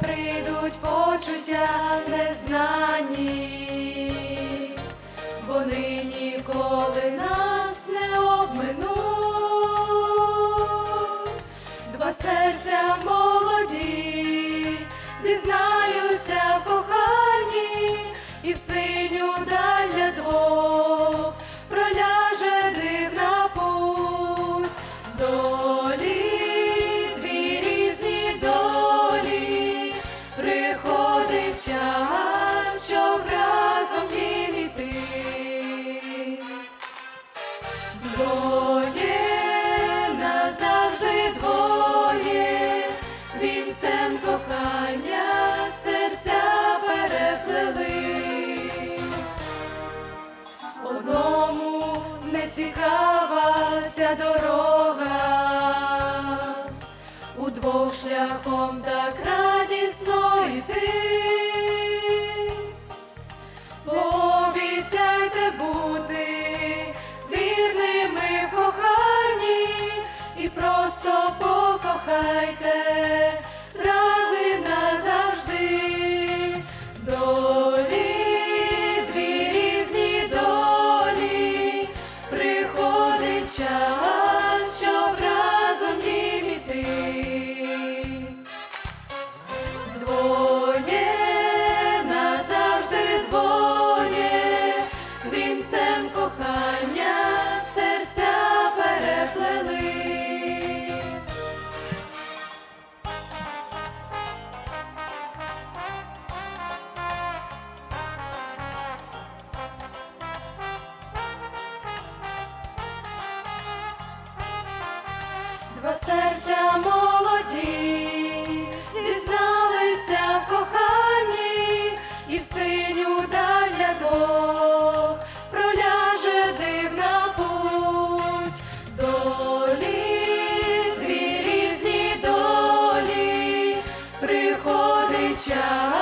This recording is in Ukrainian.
прийдуть почуття не знаю. одному не цікава ця дорога, удвох шляхом так радісно йти, обіцяйте бути вірними в коханні і просто покохайте. Ча